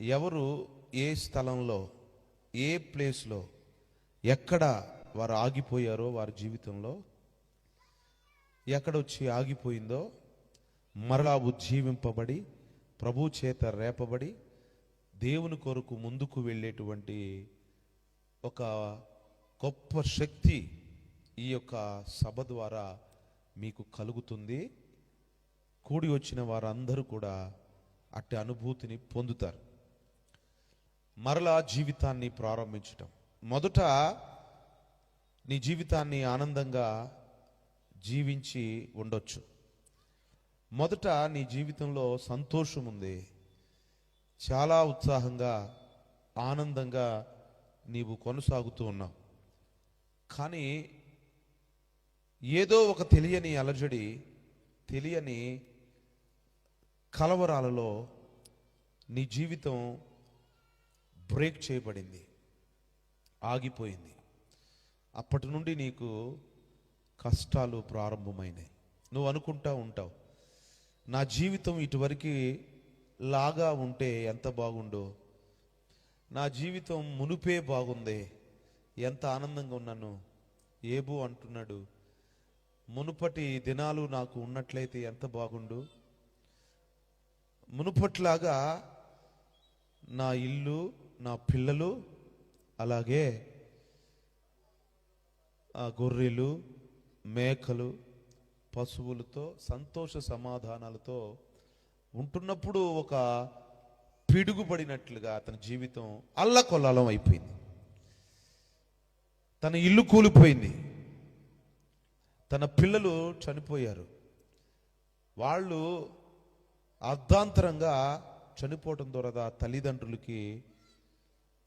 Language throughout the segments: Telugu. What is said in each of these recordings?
ఎవరు ఏ స్థలంలో ఏ ప్లేస్లో ఎక్కడ వారు ఆగిపోయారో వారి జీవితంలో ఎక్కడొచ్చి ఆగిపోయిందో మరలా ఉజ్జీవింపబడి ప్రభు చేత రేపబడి దేవుని కొరకు ముందుకు వెళ్ళేటువంటి ఒక గొప్ప శక్తి ఈ యొక్క సభ ద్వారా మీకు కలుగుతుంది. కూడి వచ్చిన వారందరూ కూడా అట్టి అనుభూతిని పొందుతారు. మరలా జీవితాన్ని ప్రారంభించటం. మొదట నీ జీవితాన్ని ఆనందంగా జీవించి ఉండొచ్చు. మొదట నీ జీవితంలో సంతోషం ఉంది. చాలా ఉత్సాహంగా ఆనందంగా నీవు కొనసాగుతూ ఉన్నావు. కానీ ఏదో ఒక తెలియని అలజడి తెలియని కలవరాలలో నీ జీవితం బ్రేక్ చేయబడింది ఆగిపోయింది. అప్పటి నుండి నీకు కష్టాలు ప్రారంభమైనాయి. నువ్వు అనుకుంటా ఉంటావు నా జీవితం ఇటువరకు లాగా ఉంటే ఎంత బాగుండో? నా జీవితం మునుపే బాగుంది ఎంత ఆనందంగా ఉన్నాను? ఏబు అంటున్నాడు మునుపటి దినాలు నాకు ఉన్నట్లయితే ఎంత బాగుండు? మునుపట్లాగా నా ఇల్లు నా పిల్లలు అలాగే ఆ గొర్రెలు మేకలు పశువులతో సంతోష సమాధానాలతో ఉంటున్నప్పుడు ఒక పిడుగుపడినట్లుగా అతని జీవితం అల్లకొల్లాలం అయిపోయింది. తన ఇల్లు కూలిపోయింది. తన పిల్లలు చనిపోయారు. వాళ్ళు అర్ధాంతరంగా చనిపోవటం ద్వారా తల్లిదండ్రులకి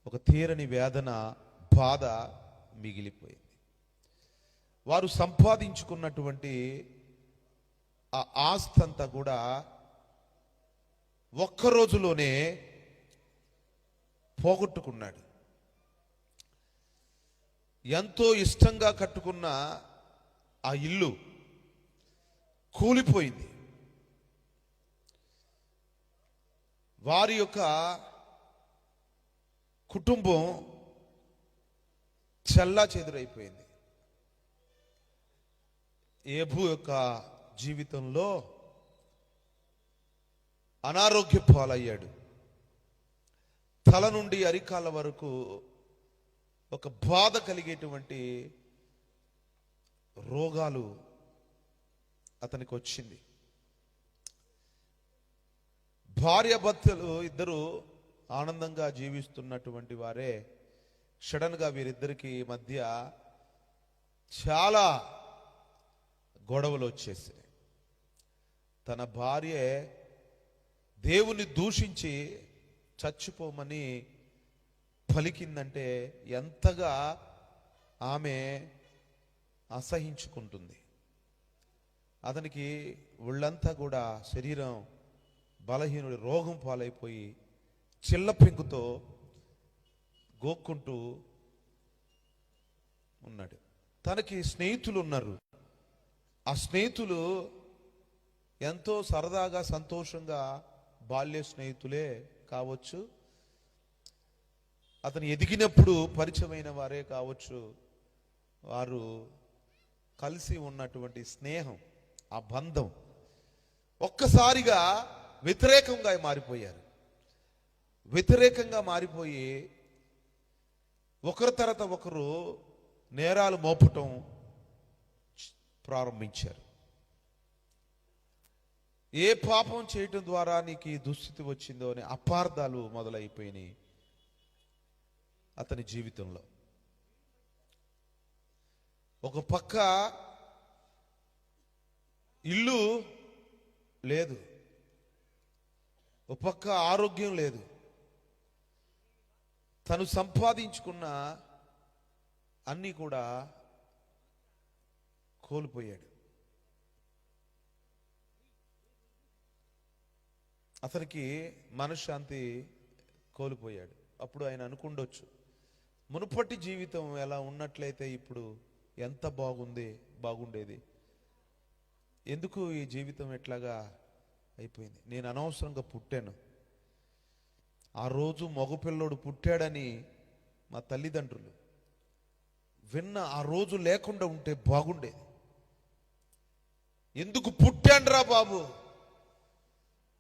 ఒక తీరని వేదన బాధ మిగిలిపోయింది. వారు సంపాదించుకున్నటువంటి ఆ ఆస్తంతా కూడా ఒక్క రోజులోనే పోగొట్టుకున్నాడు. ఎంతో ఇష్టంగా కట్టుకున్న ఆ ఇల్లు కూలిపోయింది. వారి యొక్క కుటుంబం చల్లా చెదురైపోయింది. ఏబు యొక్క జీవితంలో అనారోగ్య పాలయ్యాడు. తల నుండి అరికాల వరకు ఒక బాధ కలిగేటువంటి రోగాలు అతనికి వచ్చింది. భార్య భర్తలు ఇద్దరు ఆనందంగా జీవిస్తున్నటువంటి వారే సడన్గా వీరిద్దరికీ వీరిద్దరికి మధ్య చాలా గొడవలు వచ్చేసాయి తన భార్య దేవుని దూషించి చచ్చిపోమని పలికిందంటే ఎంతగా ఆమె అసహించుకుంటుంది. అతనికి ఒళ్ళంతా కూడా శరీరం బలహీనుడి రోగం పాలైపోయి చిల్ల పెంకుతో గోక్కుంటూ ఉన్నాడు. తనకి స్నేహితులు ఉన్నారు ఆ స్నేహితులు ఎంతో సరదాగా సంతోషంగా బాల్య స్నేహితులే కావచ్చు. అతను ఎదిగినప్పుడు పరిచయమైన వారే కావచ్చు. వారు కలిసి ఉన్నటువంటి స్నేహం ఆ బంధం ఒక్కసారిగా వ్యతిరేకంగా మారిపోయారు. వ్యతిరేకంగా మారిపోయి ఒకరి తర్వాత ఒకరు నేరాలు మోపటం ప్రారంభించారు. ఏ పాపం చేయటం ద్వారా నీకు ఈ దుస్థితి వచ్చిందో అని అపార్థాలు మొదలైపోయినాయి అతని జీవితంలో. ఒక పక్క ఇల్లు లేదు. ఒక పక్క ఆరోగ్యం లేదు. తను సంపాదించుకున్న అన్నీ కూడా కోల్పోయాడు. అతనికి మనశ్శాంతి కోల్పోయాడు. అప్పుడు ఆయన అనుకుండొచ్చు మునుపటి జీవితం ఎలా ఉన్నట్లయితే ఇప్పుడు ఎంత బాగుంది బాగుండేది? ఎందుకు ఈ జీవితం ఎట్లాగా అయిపోయింది? నేను అనవసరంగా పుట్టాను. ఆ రోజు మగపిల్లోడు పుట్టాడని మా తల్లిదండ్రులు విన్న ఆ రోజు లేకుండా ఉంటే బాగుండేది. ఎందుకు పుట్టాండ్రా బాబు?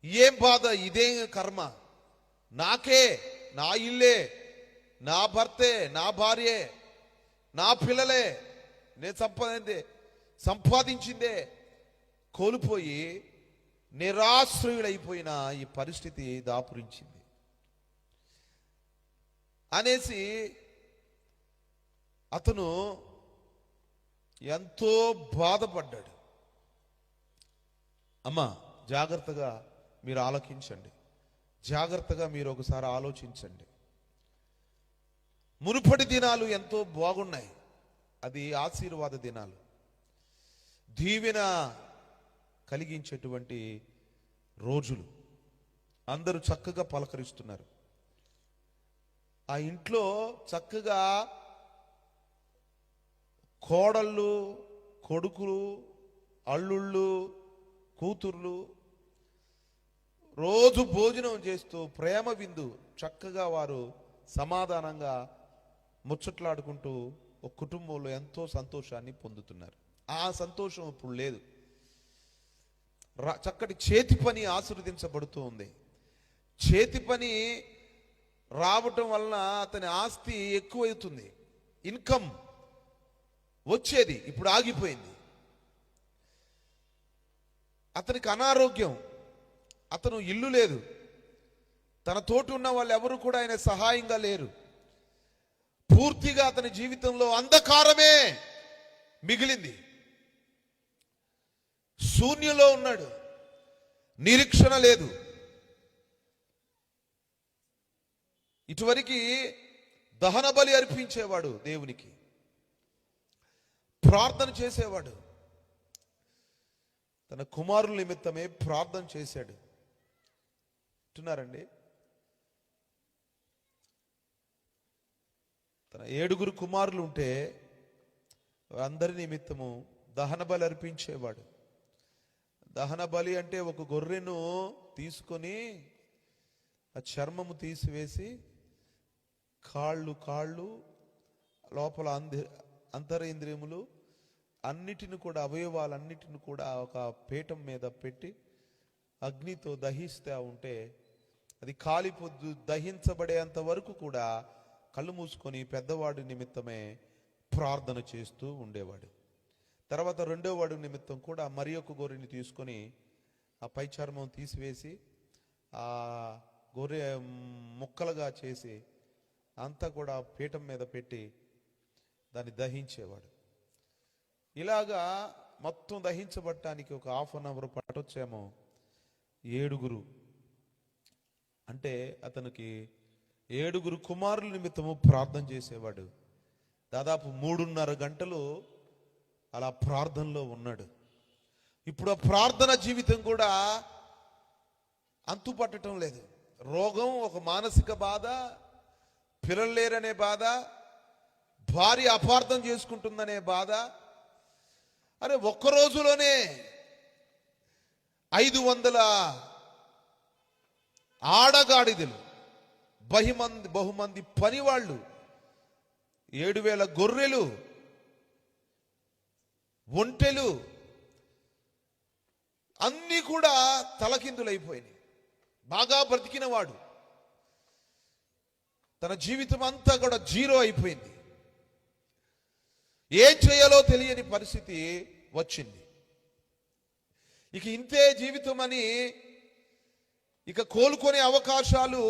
ఏం బాధ? ఇదేం కర్మ. నాకే నా ఇల్లే నా భర్తే నా భార్యే నా పిల్లలే నేను సంపాదిందే సంపాదించిందే కోల్పోయి నిరాశ్రయుడైపోయిన ఈ పరిస్థితి దాపురించింది. అనేసి అతను ఎంతో బాధపడ్డాడు. అమ్మా జాగ్రత్తగా మీరు ఆలోచించండి జాగ్రత్తగా మీరు ఒకసారి ఆలోచించండి. మునుపటి దినాలు ఎంతో బాగున్నాయి. అది ఆశీర్వాద దినాలు. దీవెన కలిగించేటువంటి రోజులు. అందరూ చక్కగా పలకరిస్తున్నారు. ఆ ఇంట్లో చక్కగా కోడళ్ళు కొడుకులు అల్లుళ్ళు కూతుర్లు రోజు భోజనం చేస్తూ ప్రేమ విందు చక్కగా వారు సమాధానంగా ముచ్చట్లాడుకుంటూ ఒక కుటుంబంలో ఎంతో సంతోషాన్ని పొందుతున్నారు. ఆ సంతోషం ఇప్పుడు లేదు. చక్కటి చేతి పని ఆశీర్వదించబడుతూ ఉంది. చేతి పని రావటం వలన అతని ఆస్తి ఎక్కువవుతుంది ఇన్కమ్ వచ్చేది ఇప్పుడు ఆగిపోయింది. అతనికి అనారోగ్యం. అతను ఇల్లు లేదు. తన తోటి ఉన్న వాళ్ళు ఎవరు కూడా ఆయన సహాయంగా లేరు. పూర్తిగా అతని జీవితంలో అంధకారమే మిగిలింది. శూన్యంలో ఉన్నాడు. నిరీక్షణ లేదు. ఇటువరికి దహన బలి అర్పించేవాడు దేవునికి. ప్రార్థన చేసేవాడు. తన కుమారుల నిమిత్తమే ప్రార్థన చేశాడు. వింటున్నారండి? తన ఏడుగురు కుమారులు ఉంటే అందరి నిమిత్తము దహన బలి అర్పించేవాడు. దహన బలి అంటే ఒక గొర్రెను తీసుకొని ఆ చర్మము తీసివేసి కాళ్ళు కాళ్ళు లోపల అంధ అంతరేంద్రియములు అన్నిటిని కూడా అవయవాలన్నిటిని కూడా ఒక పీఠం మీద పెట్టి అగ్నితో దహిస్తూ ఉంటే అది కాలిపొద్దు దహించబడేంత వరకు కూడా కళ్ళు మూసుకొని పెద్దవాడి నిమిత్తమే ప్రార్థన చేస్తూ ఉండేవాడు. తర్వాత రెండోవాడి నిమిత్తం కూడా మరి ఒక గొర్రెని తీసుకొని ఆ పై చర్మం తీసివేసి ఆ గొర్రె ముక్కలుగా చేసి అంతా కూడా పీఠం మీద పెట్టి దాన్ని దహించేవాడు. ఇలాగా మొత్తం దహించబడటానికి ఒక హాఫ్ అన్ అవర్ పట్టొచ్చేమో ఏడుగురు. అంటే అతనికి ఏడుగురు కుమారుల నిమిత్తము ప్రార్థన చేసేవాడు. దాదాపు మూడున్నర గంటలు అలా ప్రార్థనలో ఉన్నాడు. ఇప్పుడు ఆ ప్రార్థన జీవితం కూడా అంతుపట్టడం లేదు. రోగం ఒక మానసిక బాధ పిల్లలు లేరనే బాధ భార్య అపార్థం చేసుకుంటుందనే బాధ. అరే ఒక్క రోజులోనే ఐదు వందల ఆడగాడిదలు బహుమంది బహుమంది పనివాళ్ళు ఏడు వేల గొర్రెలు ఒంటెలు అన్నీ కూడా తలకిందులైపోయినాయి. బాగా బ్రతికినవాడు. తన జీవితం అంతా కూడా జీరో అయిపోయింది. ఏం చేయాలో తెలియని పరిస్థితి వచ్చింది. ఇక ఇంతే జీవితం అని ఇక కోలుకునే అవకాశాలు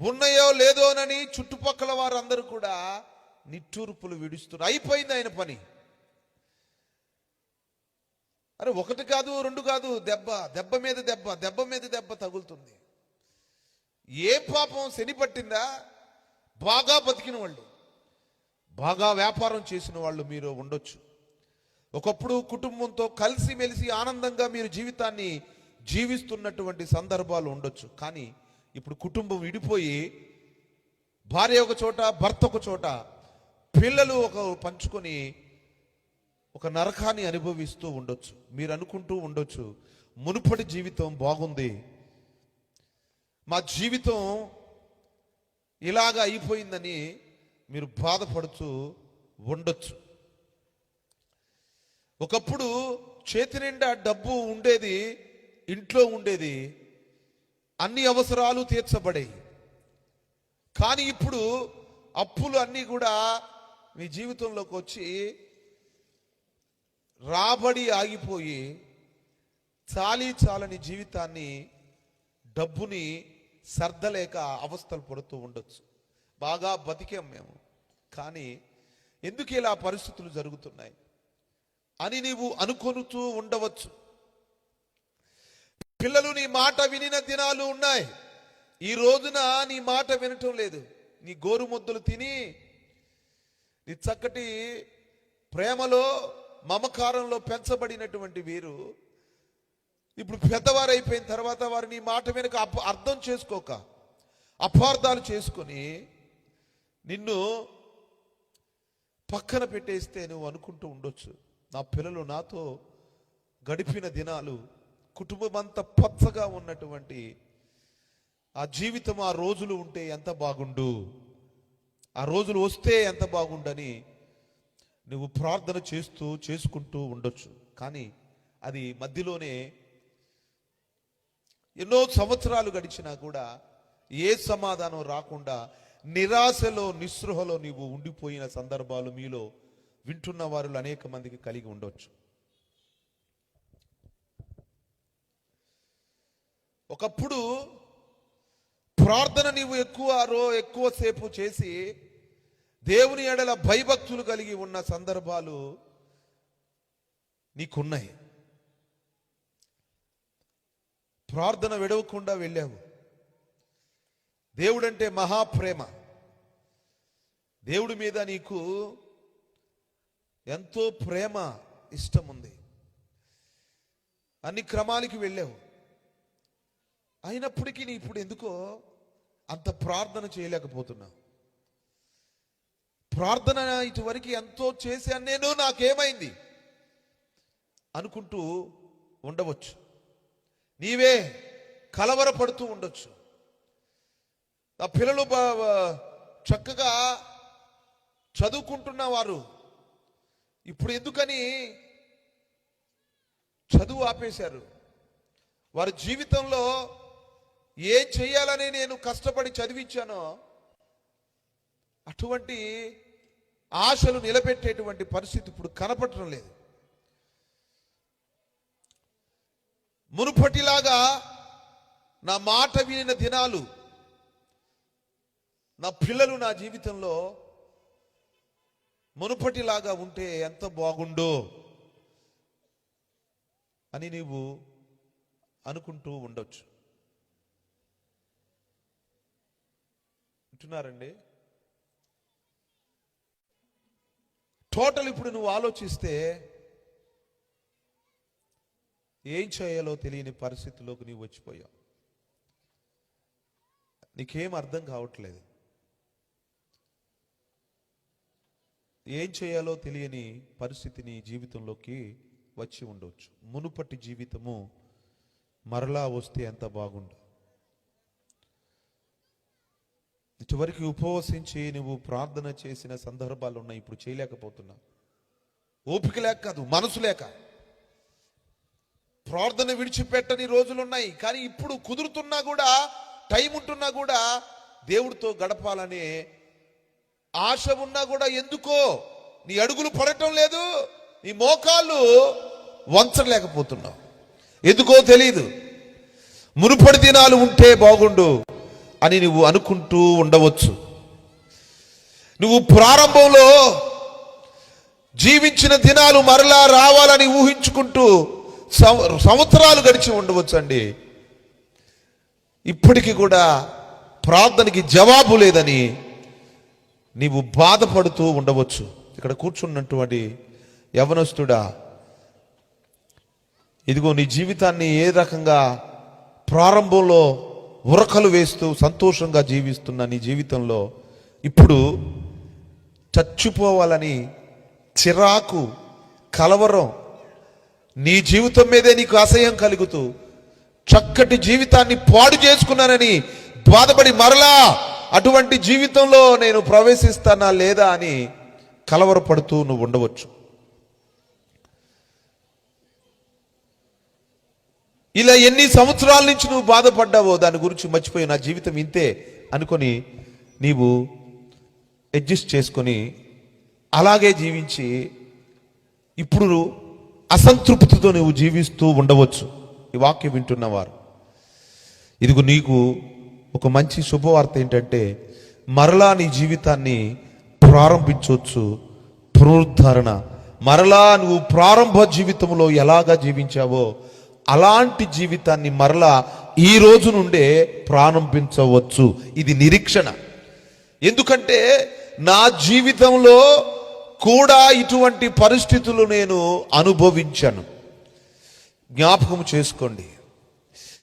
ఉన్నాయో లేదోనని చుట్టుపక్కల వారందరూ కూడా నిట్టూర్పులు విడుస్తున్నారు. అయిపోయింది ఆయన పని. అరే ఒకటి కాదు రెండు కాదు దెబ్బ దెబ్బ మీద దెబ్బ దెబ్బ మీద దెబ్బ తగులుతుంది. ఏ పాపం శని పట్టిందా? బాగా బతికిన వాళ్ళు. బాగా వ్యాపారం చేసిన వాళ్ళు మీరు ఉండొచ్చు. ఒకప్పుడు కుటుంబంతో కలిసిమెలిసి ఆనందంగా మీరు జీవితాన్ని జీవిస్తున్నటువంటి సందర్భాలు ఉండొచ్చు. కానీ ఇప్పుడు కుటుంబం విడిపోయి భార్య ఒక చోట భర్త ఒక చోట పిల్లలు ఒక పంచుకొని ఒక నరకాన్ని అనుభవిస్తూ ఉండొచ్చు. మీరు అనుకుంటూ ఉండొచ్చు మునుపటి జీవితం బాగుంది. మా జీవితం ఇలాగ అయిపోయిందని మీరు బాధపడుతూ ఉండొచ్చు. ఒకప్పుడు చేతి నిండా డబ్బు ఉండేది ఇంట్లో ఉండేది అన్ని అవసరాలు తీర్చబడేవి కానీ ఇప్పుడు అప్పులు అన్నీ కూడా మీ జీవితంలోకి వచ్చి రాబడి ఆగిపోయి చాలీ చాలని జీవితాన్ని డబ్బుని సర్దలేక అవస్థలు పడుతూ ఉండొచ్చు. బాగా బతికాం మేము. కానీ ఎందుకు ఇలా పరిస్థితులు జరుగుతున్నాయి? అని నీవు అనుకొనుతూ ఉండవచ్చు. పిల్లలు నీ మాట వినిన దినాలు ఉన్నాయి. ఈ రోజున నీ మాట వినటం లేదు. నీ గోరు ముద్దలు తిని నీ చక్కటి ప్రేమలో మమకారంలో పెంచబడినటువంటి వీరు ఇప్పుడు పెద్దవారు అయిపోయిన తర్వాత వారు నీ మాట వెనుక అర్థం చేసుకోక అపార్థాలు చేసుకొని నిన్ను పక్కన పెట్టేస్తే నువ్వు అనుకుంటూ ఉండొచ్చు. నా పిల్లలు నాతో గడిపిన దినాలు కుటుంబం అంతా పచ్చగా ఉన్నటువంటి ఆ జీవితం ఆ రోజులు ఉంటే ఎంత బాగుండు ఆ రోజులు వస్తే ఎంత బాగుండని నువ్వు ప్రార్థన చేస్తూ చేసుకుంటూ ఉండొచ్చు. కానీ అది మధ్యలోనే ఎన్నో సంవత్సరాలు గడిచినా కూడా ఏ సమాధానం రాకుండా నిరాశలో నిస్పృహలో నీవు ఉండిపోయిన సందర్భాలు మీలో వింటున్న వారు అనేక మందికి కలిగి ఉండొచ్చు. ఒకప్పుడు ప్రార్థన నీవు ఎక్కువ రో ఎక్కువసేపు చేసి దేవుని ఎడల భయభక్తులు కలిగి ఉన్న సందర్భాలు నీకున్నాయి. ప్రార్థన విడవకుండా వెళ్ళావు. దేవుడంటే మహాప్రేమ. దేవుడి మీద నీకు ఎంతో ప్రేమ ఇష్టం ఉంది అన్ని క్రమాలకి వెళ్ళావు. అయినప్పటికీ నీ ఇప్పుడు ఎందుకో అంత ప్రార్థన చేయలేకపోతున్నావు. ప్రార్థన ఇటువరకు ఎంతో చేశాను నేను నాకేమైంది? అనుకుంటూ ఉండవచ్చు. నీవే కలవరపడుతూ ఉండొచ్చు. ఆ పిల్లలు చక్కగా చదువుకుంటున్న వారు. ఇప్పుడు ఎందుకని చదువు ఆపేశారు? వారి జీవితంలో ఏం చేయాలని నేను కష్టపడి చదివించానో అటువంటి ఆశలు నిలబెట్టేటువంటి పరిస్థితి ఇప్పుడు కనపడటం లేదు. మునుపటిలాగా నా మాట వినిన దినాలు నా పిల్లలు నా జీవితంలో మునుపటిలాగా ఉంటే ఎంత బాగుండో అని నీవు అనుకుంటూ ఉండొచ్చు. అంటున్నారండి టోటల్ ఇప్పుడు నువ్వు ఆలోచిస్తే ఏం చేయాలో తెలియని పరిస్థితిలోకి నీవు వచ్చిపోయావు. నీకేం అర్థం కావట్లేదు. ఏం చేయాలో తెలియని పరిస్థితి నీ జీవితంలోకి వచ్చి ఉండవచ్చు మునుపటి జీవితము మరలా వస్తే ఎంత బాగుండు. చివరికి ఉపవసించి నువ్వు ప్రార్థన చేసిన సందర్భాలు ఉన్నాయి ఇప్పుడు చేయలేకపోతున్నావు. ఓపిక లేక కాదు మనసు లేక. ప్రార్థన విడిచిపెట్టని రోజులు ఉన్నాయి కానీ ఇప్పుడు కుదురుతున్నా కూడా టైం ఉంటున్నా కూడా దేవుడితో గడపాలనే ఆశ ఉన్నా కూడా ఎందుకో? నీ అడుగులు పడటం లేదు నీ మోకాళ్ళు వంచలేకపోతున్నావు. ఎందుకో తెలియదు మునుపటి దినాలు ఉంటే బాగుండు అని నువ్వు అనుకుంటూ ఉండవచ్చు. నువ్వు ప్రారంభంలో జీవించిన దినాలు మరలా రావాలని ఊహించుకుంటూ సంవత్సరాలు గడిచి ఉండవచ్చు అండి ఇప్పటికీ కూడా ప్రార్థనకి జవాబు లేదని నీవు బాధపడుతూ ఉండవచ్చు. ఇక్కడ కూర్చున్నటువంటి యవనస్తుడా ఇదిగో నీ జీవితాన్ని ఏ రకంగా ప్రారంభంలో ఉరకలు వేస్తూ సంతోషంగా జీవిస్తున్న నీ జీవితంలో ఇప్పుడు చచ్చిపోవాలని చిరాకు కలవరం నీ జీవితం మీదే నీకు అసహ్యం కలుగుతూ చక్కటి జీవితాన్ని పాడు చేసుకున్నానని బాధపడి మరలా అటువంటి జీవితంలో నేను ప్రవేశిస్తానా లేదా అని కలవరపడుతూ నువ్వు ఉండవచ్చు. ఇలా ఎన్ని సంవత్సరాల నుంచి నువ్వు బాధపడ్డావో దాని గురించి మర్చిపోయి నా జీవితం ఇంతే అనుకొని నీవు అడ్జస్ట్ చేసుకొని అలాగే జీవించి ఇప్పుడు అసంతృప్తితో నువ్వు జీవిస్తూ ఉండవచ్చు. ఈ వాక్యం వింటున్నవారు. ఇదిగో నీకు ఒక మంచి శుభవార్త ఏంటంటే మరలా నీ జీవితాన్ని ప్రారంభించవచ్చు. పునరుద్ధరణ. మరలా నువ్వు ప్రారంభ జీవితంలో ఎలాగా జీవించావో అలాంటి జీవితాన్ని మరలా ఈ రోజు నుండే ప్రారంభించవచ్చు. ఇది నిరీక్షణ. ఎందుకంటే నా జీవితంలో కూడా ఇటువంటి పరిస్థితులు నేను అనుభవించాను. జ్ఞాపకం చేసుకోండి.